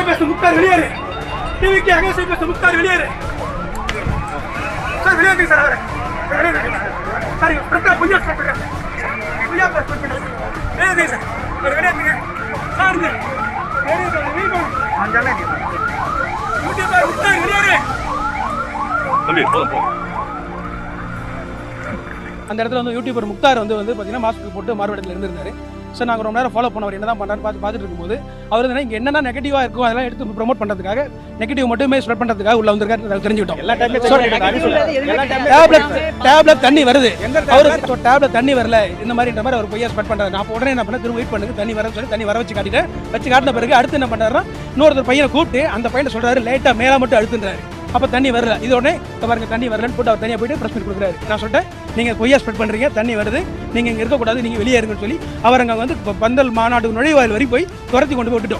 அகேச பேச முக்தார் வெளியேறு. டிவிக்கு அகேச பேச முக்தார் வெளியேறு. சார் வெளியேறு சார் அவரை. சார். பிரச்சனை பொய்யா சொல்றேன் பொய்யா சார் வெளியேறுங்க சார். இது வெளியேறு சார். வெளியேறு அஞ்சாமே யூடியூபர் முக்தார் வெளியேறு. தம்பி போதும் போதும். அந்த இடத்துல வந்து யூடியூபர் முக்தார் வந்து வந்து பார்த்தீங்கன்னா மாஸ்க் போட்டு மாறுவேடத்தில் இருந்திருந்தாரு. ஸோ நாங்கள் ரொம்ப நேரம் ஃபாலோ பண்ணவர் என்ன தான் பண்ணுறாரு பார்த்து பார்த்துட்டு இருக்கும்போது அவர் வந்து இங்கே என்னென்ன நெகட்டிவாக இருக்கும் அதெல்லாம் எடுத்து ப்ரோமோட் பண்ணுறதுக்காக நெகட்டிவ் மட்டுமே ஸ்ப்ரெட் பண்ணுறதுக்காக உள்ள வந்திருக்காரு தெரிஞ்சுக்கிட்டோம். எல்லா டேப்லெட் டேப்லெட் தண்ணி வருது. அவருக்கு டேப்லெட் தண்ணி வரல. இந்த மாதிரின்ற மாதிரி அவர் பொய்யா ஸ்ப்ரெட் பண்ணுறாரு நான் உடனே என்ன பண்ண திரும்ப வெயிட் பண்ணுங்க. தண்ணி வரன்னு சொல்லி தண்ணி வர வச்சு காட்டிட்டேன். வச்சு காட்டின பிறகு அடுத்து என்ன பண்ணுறாருன்னா இன்னொருத்தர் பையனை கூப்பிட்டு அந்த பையனை சொல்றாரு லேட்டாக மேலே மட்டும் அழுத்துன்றாரு. அப்போ தண்ணி வரல. இது உடனே பாருங்க தண்ணி வரலன்னு போட்டு அவர் தனியாக போயிட்டு ப்ரெஸ் மீட் கொடுக்குறாரு. நான் சொல்லிட்டேன் நீங்கள் பொய்யா ஸ்ப்ரெட் பண்ணுறீங்க தண்ணி வருது நீங்கள் இங்கே இருக்கக்கூடாது நீங்கள் வெளியே இருங்கன்னு சொல்லி அவர் அங்கே வந்து பந்தல் மாநாடு நுழைவாயில் வரை போய் துரத்தி கொண்டு போய் விட்டுட்டோம்.